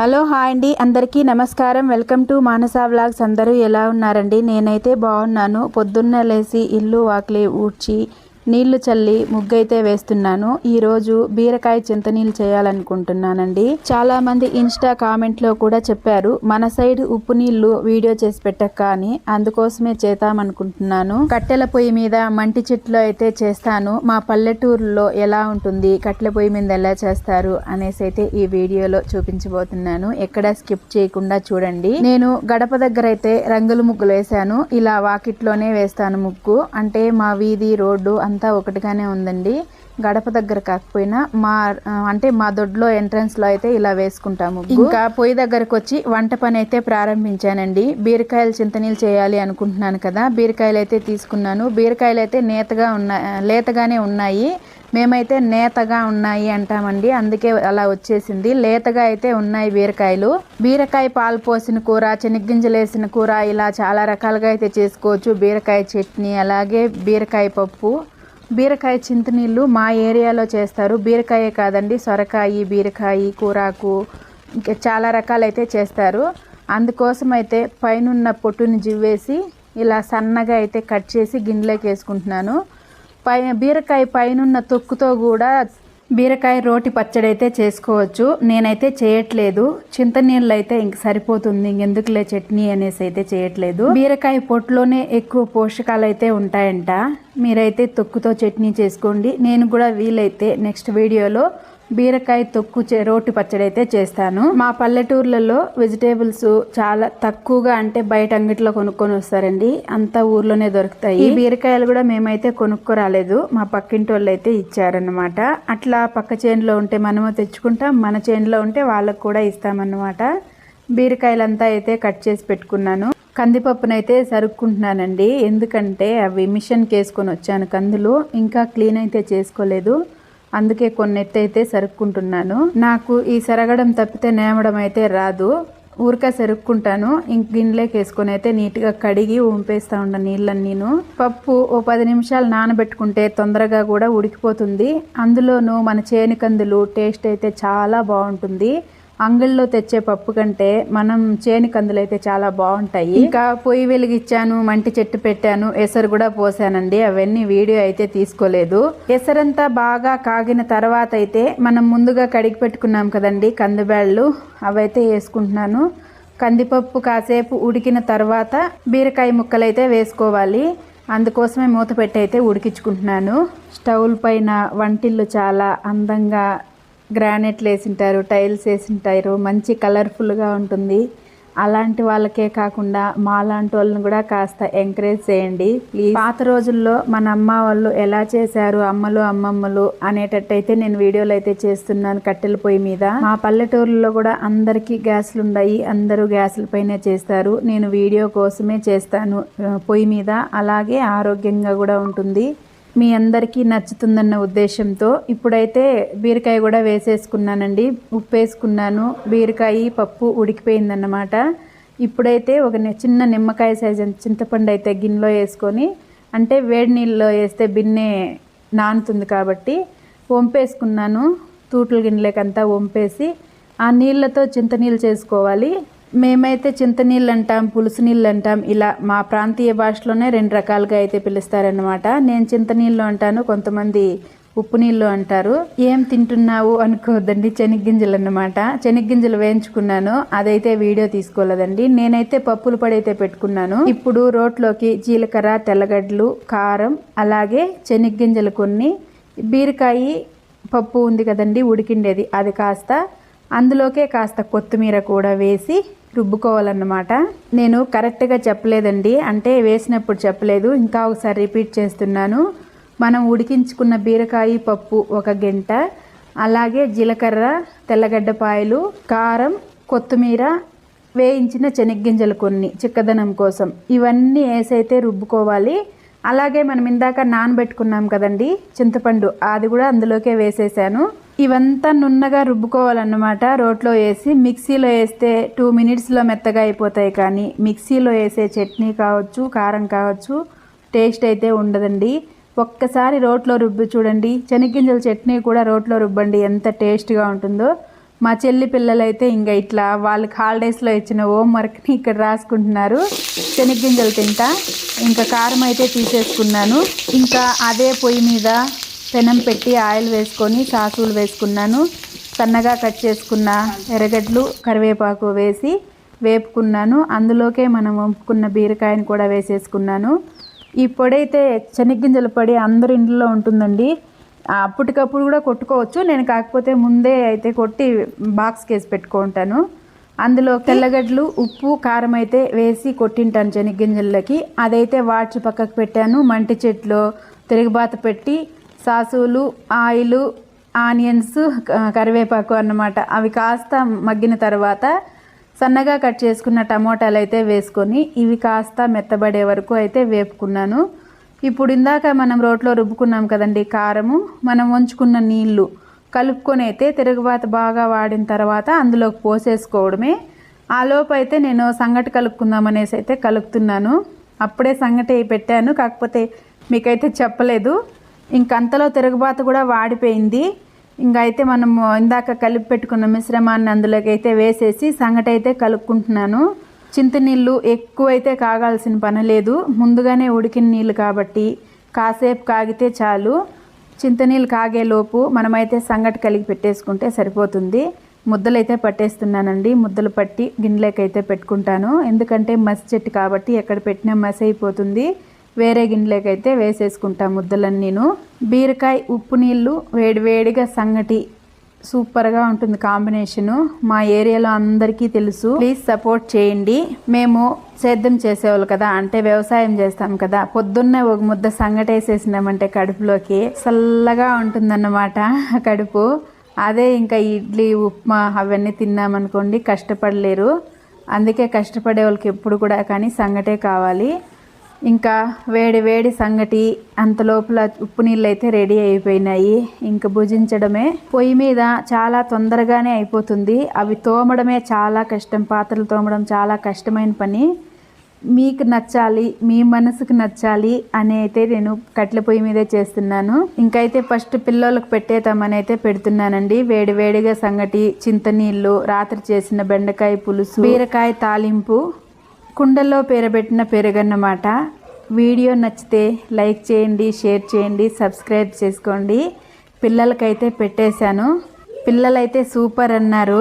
Hello hi అండి. అందరికీ నమస్కారం. Welcome to Manasa vlogs. అందరూ ఎలా ఉన్నారండి? నేనైతే బాగున్నాను. పొద్దున్న లేచి ఇల్లు వాకిలి ఊడ్చి నీళ్ళు చల్లి ముగ్గైతే వేస్తున్నాను. ఈరోజు బీరకాయ చింతనీళ్ళు చేయాలనుకుంటున్నానండి. చాలా మంది ఇన్స్టా కామెంట్లో కూడా చెప్పారు మన సైడ్ ఉప్పు నీళ్ళు వీడియో చేసి పెట్టక్క అని. అందుకోసమే చేద్దామనుకుంటున్నాను. కట్టెల పొయ్యి మీద మంటి చెట్లు అయితే చేస్తాను. మా పల్లెటూరులో ఎలా ఉంటుంది కట్టెల పొయ్యి మీద ఎలా చేస్తారు అనేసి అయితే ఈ వీడియోలో చూపించబోతున్నాను. ఎక్కడ స్కిప్ చేయకుండా చూడండి. నేను గడప దగ్గర అయితే రంగుల ముగ్గులు వేసాను ఇలా వాకిట్లోనే వేస్తాను ముగ్గు. అంటే మా వీధి రోడ్డు అంత ఒకటిగానే ఉందండి. గడప దగ్గర కాకపోయినా మా అంటే మా దొడ్లో ఎంట్రన్స్లో అయితే ఇలా వేసుకుంటాము. ఇంకా పొయ్యి దగ్గరకు వచ్చి వంట పని అయితే ప్రారంభించానండి. బీరకాయలు చింతనీళ్ళు చేయాలి అనుకుంటున్నాను కదా. బీరకాయలు అయితే తీసుకున్నాను. బీరకాయలు అయితే నేతగా ఉన్నా లేతగానే ఉన్నాయి. మేమైతే నేతగా ఉన్నాయి అంటామండి. అందుకే అలా వచ్చేసింది. లేతగా అయితే ఉన్నాయి బీరకాయలు. బీరకాయ పాలు పోసిన కూర చెనిగ్గింజలు వేసిన కూర ఇలా చాలా రకాలుగా అయితే చేసుకోవచ్చు. బీరకాయ చట్నీ అలాగే బీరకాయ పప్పు. బీరకాయ చింతనీళ్ళు మా ఏరియాలో చేస్తారు. బీరకాయ కాదండి సొరకాయ బీరకాయ కూరాకు ఇంకా చాలా రకాలైతే చేస్తారు. అందుకోసం అయితే పైనున్న పొట్టుని జివ్వేసి ఇలా సన్నగా అయితే కట్ చేసి గిన్నెలోకి వేసుకుంటున్నాను. పై బీరకాయ పైనున్న తొక్కుతో కూడా బీరకాయ రోటి పచ్చడి అయితే చేసుకోవచ్చు. నేనైతే చేయట్లేదు. చింత నీళ్ళు అయితే ఇంక సరిపోతుంది. ఇంకెందుకులే చట్నీ అనేసి అయితే చేయట్లేదు. బీరకాయ పొట్టులోనే ఎక్కువ పోషకాలు అయితే ఉంటాయంట. మీరైతే తొక్కుతో చట్నీ చేసుకోండి. నేను కూడా వీలైతే నెక్స్ట్ వీడియోలో బీరకాయ తొక్కు రోటి పచ్చడి అయితే చేస్తాను. మా పల్లెటూర్లలో వెజిటేబుల్స్ చాలా తక్కువగా అంటే బయట అంగట్లో కొనుక్కొని వస్తారండి. అంతా ఊర్లోనే దొరుకుతాయి. ఈ బీరకాయలు కూడా మేమైతే కొనుక్కోరాలేదు. మా పక్కింటి వాళ్ళు అయితే ఇచ్చారనమాట అట్లా పక్క చేనులో ఉంటే మనము తెచ్చుకుంటాం. మన చేనులో ఉంటే వాళ్ళకు కూడా ఇస్తామన్నమాట. బీరకాయలంతా అయితే కట్ చేసి పెట్టుకున్నాను. కందిపప్పునైతే సరుక్కుంటున్నానండి. ఎందుకంటే అవి మిషన్కి వేసుకొని వచ్చాను కందులు. ఇంకా క్లీన్ అయితే చేసుకోలేదు. అందుకే కొన్ని ఎత్తైతే సరుక్కుంటున్నాను. నాకు ఈ సరగడం తప్పితే నేమడం అయితే రాదు. ఊరికే సరుక్కుంటాను. ఇంక గిన్నెలోకి వేసుకొని అయితే నీట్గా కడిగి ఉంపేస్తూ ఉంపేస్తా నీళ్ళని నేను పప్పు ఓ పది నిమిషాలు నానబెట్టుకుంటే తొందరగా కూడా ఉడికిపోతుంది. అందులోనూ మన చేని కందులు టేస్ట్ అయితే చాలా బాగుంటుంది. అంగిల్లో తెచ్చే పప్పు కంటే మనం చేని కందులు అయితే చాలా బాగుంటాయి. ఇంకా పొయ్యి వెలిగిచ్చాను మంటి చెట్టు పెట్టాను ఎసరు కూడా పోసానండి. అవన్నీ వీడియో అయితే తీసుకోలేదు. ఎసరంతా బాగా కాగిన తర్వాత అయితే మనం ముందుగా కడిగి పెట్టుకున్నాం కదండి కందిబ్యాళ్ళు. అవైతే వేసుకుంటున్నాను. కందిపప్పు కాసేపు ఉడికిన తర్వాత బీరకాయ ముక్కలు అయితే వేసుకోవాలి. అందుకోసమే మూత పెట్టి అయితే ఉడికించుకుంటున్నాను. స్టవ్ పైన వంటిల్లు చాలా అందంగా గ్రానైట్లు వేసింటారు టైల్స్ వేసింటారు మంచి కలర్ఫుల్గా ఉంటుంది. అలాంటి వాళ్ళకే కాకుండా మాలాంటి వాళ్ళని కూడా కాస్త ఎంకరేజ్ చేయండి. ప్లీజ్. పాత రోజుల్లో మన అమ్మ వాళ్ళు ఎలా చేశారు అమ్మలు అమ్మమ్మలు అనేటట్టయితే నేను వీడియోలు అయితే చేస్తున్నాను కట్టెల పొయ్యి మీద. మా పల్లెటూరులో కూడా అందరికీ గ్యాస్లు ఉన్నాయి అందరూ గ్యాసుల పైనే చేస్తారు. నేను వీడియో కోసమే చేస్తాను పొయ్యి మీద. అలాగే ఆరోగ్యంగా కూడా ఉంటుంది. మీ అందరికీ నచ్చుతుందన్న ఉద్దేశంతో ఇప్పుడైతే బీరకాయ కూడా వేసేసుకున్నానండి. ఉప్పు వేసుకున్నాను. బీరకాయ పప్పు ఉడికిపోయిందన్నమాట. ఇప్పుడైతే ఒక చిన్న నిమ్మకాయ సైజు చింతపండు అయితే గిన్నెలో వేసుకొని అంటే వేడి నీళ్ళలో వేస్తే బిన్నె నానుతుంది కాబట్టి వంపేసుకున్నాను. తూటుల గిన్నెలకంతా వంపేసి ఆ నీళ్ళతో చింత నీళ్ళు చేసుకోవాలి. మేమైతే చింతనీళ్ళు అంటాం పులుసు నీళ్ళు అంటాం ఇలా మా ప్రాంతీయ భాషలోనే రెండు రకాలుగా అయితే పిలుస్తారనమాట నేను చింతనీళ్ళు అంటాను కొంతమంది ఉప్పు నీళ్ళు అంటారు. ఏం తింటున్నావు అనుకోవద్దండి చెనిగ్గింజలు అన్నమాట చెనిగ్గింజలు వేయించుకున్నాను అదైతే వీడియో తీసుకోలేదండి. నేనైతే పప్పులు పడైతే పెట్టుకున్నాను. ఇప్పుడు రోట్లోకి జీలకర్ర తెల్లగడ్డలు కారం అలాగే చెనిగ్గింజలు కొన్ని. బీరకాయ పప్పు ఉంది కదండి ఉడికిండేది. అది కాస్త అందులోకే కాస్త కొత్తిమీర కూడా వేసి రుబ్బుకోవాలన్నమాట. నేను కరెక్ట్గా చెప్పలేదండి. అంటే వేసినప్పుడు చెప్పలేదు. ఇంకా ఒకసారి రిపీట్ చేస్తున్నాను. మనం ఉడికించుకున్న బీరకాయ పప్పు ఒక గంట. అలాగే జీలకర్ర తెల్లగడ్డపాయలు కారం కొత్తిమీర వేయించిన శనగ్గింజలు కొన్ని చిక్కదనం కోసం. ఇవన్నీ వేసైతే రుబ్బుకోవాలి. అలాగే మనం ఇందాక నానబెట్టుకున్నాం కదండి చింతపండు. అది కూడా అందులోకే వేసేసాను. ఇవంతా నున్నగా రుబ్బుకోవాలన్నమాట. రోట్లో వేసి మిక్సీలో వేస్తే టూ మినిట్స్లో మెత్తగా అయిపోతాయి కానీ మిక్సీలో వేసే చట్నీ కావచ్చు కారం కావచ్చు టేస్ట్ అయితే ఉండదండి. ఒక్కసారి రోట్లో రుబ్బి చూడండి. చెనిగ్గింజల చట్నీ కూడా రోట్లో రుబ్బండి ఎంత టేస్ట్గా ఉంటుందో. మా చెల్లి పిల్లలైతే ఇంకా ఇట్లా వాళ్ళకి హాలిడేస్లో ఇచ్చిన హోంవర్క్ని ఇక్కడ రాసుకుంటున్నారు. శనగ్గింజలు తింటా. ఇంకా కారం అయితే తీసేసుకున్నాను. ఇంకా అదే పొయ్యి మీద పెనం పెట్టి ఆయిల్ వేసుకొని సాసులు వేసుకున్నాను. సన్నగా కట్ చేసుకున్న ఎర్రగడ్డలు కరివేపాకు వేసి వేపుకున్నాను. అందులోకే మనం వంపుకున్న బీరకాయని కూడా వేసేసుకున్నాను. ఈ పొడి అయితే శనగ్గింజల పొడి అందరి ఇంట్లో ఉంటుందండి. అప్పటికప్పుడు కూడా కొట్టుకోవచ్చు. నేను కాకపోతే ముందే అయితే కొట్టి బాక్స్ కేసి పెట్టుకుంటాను. అందులో తెల్లగడ్డలు ఉప్పు కారం అయితే వేసి కొట్టింటాను శనగ్గింజలకి. అదైతే వాడ్చి పక్కకు పెట్టాను. మంటి చెట్లు తిరుగుబాత పెట్టి సాసులు ఆయిలు ఆనియన్స్ కరివేపాకు అన్నమాట. అవి కాస్త మగ్గిన తర్వాత సన్నగా కట్ చేసుకున్న టమోటాలు అయితే వేసుకొని ఇవి కాస్త మెత్తబడే వరకు అయితే వేపుకున్నాను. ఇప్పుడు ఇందాక మనం రోట్లో రుబ్బుకున్నాం కదండి కారము మనం వంచుకున్న నీళ్ళు కలుపుకొని అయితే తిరుగుబాత బాగా వాడిన తర్వాత అందులోకి పోసేసుకోవడమే. ఆ అయితే నేను సంగటి కలుపుకుందాం అనేసి అయితే కలుపుతున్నాను. అప్పుడే సంగటి పెట్టాను కాకపోతే మీకైతే చెప్పలేదు. ఇంకంతలో తిరగబాత కూడా వాడిపోయింది. ఇంకా అయితే మనము ఇందాక కలిపి పెట్టుకున్న మిశ్రమాన్ని అందులోకి అయితే వేసేసి సంగటి అయితే కలుపుకుంటున్నాను. చింత నీళ్ళు ఎక్కువైతే కాగాల్సిన పని లేదు. ముందుగానే ఉడికిన నీళ్ళు కాబట్టి కాసేపు కాగితే చాలు. చింతనీళ్ళు కాగేలోపు మనమైతే సంగటి కలిగి పెట్టేసుకుంటే సరిపోతుంది. ముద్దలైతే పట్టేస్తున్నానండి. ముద్దలు పట్టి గిన్నెలకైతే పెట్టుకుంటాను. ఎందుకంటే మసి చెట్టు కాబట్టి ఎక్కడ పెట్టినా మసి అయిపోతుంది వేరే గిన్నెలకైతే వేసేసుకుంటా ముద్దలన్నీను బీరకాయ ఉప్పు నీళ్ళు వేడివేడిగా సంగటి సూపర్గా ఉంటుంది కాంబినేషను. మా ఏరియాలో అందరికీ తెలుసు. ప్లీజ్ సపోర్ట్ చేయండి. మేము సేద్యం చేసేవాళ్ళు కదా అంటే వ్యవసాయం చేస్తాం కదా. పొద్దున్నే ఒక ముద్ద సంగటేసేసినామంటే కడుపులోకి చల్లగా ఉంటుందన్నమాట కడుపు. అదే ఇంకా ఇడ్లీ ఉప్మా అవన్నీ తిన్నామనుకోండి కష్టపడలేరు. అందుకే కష్టపడే వాళ్ళకి ఎప్పుడు కూడా కానీ సంగటే కావాలి. ఇంకా వేడి వేడి సంగటి అంత లోపల ఉప్పు నీళ్ళు అయితే రెడీ అయిపోయినాయి. ఇంకా భుజించడమే. పొయ్యి మీద చాలా తొందరగానే అయిపోతుంది. అవి తోమడమే చాలా కష్టం. పాత్రలు తోమడం చాలా కష్టమైన పని. మీకు నచ్చాలి మీ మనసుకు నచ్చాలి అని అయితే నేను కట్టెల పొయ్యి మీదే చేస్తున్నాను. ఇంకైతే ఫస్ట్ పిల్లలకు పెట్టేద్దామని అయితే పెడుతున్నానండి. వేడి వేడిగా సంగటి చింతనీళ్ళు రాత్రి చేసిన బెండకాయ పులుసు బీరకాయ తాలింపు కుండల్లో పేరబెట్టిన పెరుగన్నమాట. వీడియో నచ్చితే లైక్ చేయండి షేర్ చేయండి సబ్స్క్రైబ్ చేసుకోండి. పిల్లలకైతే పెట్టేశాను. పిల్లలైతే సూపర్ అన్నారు.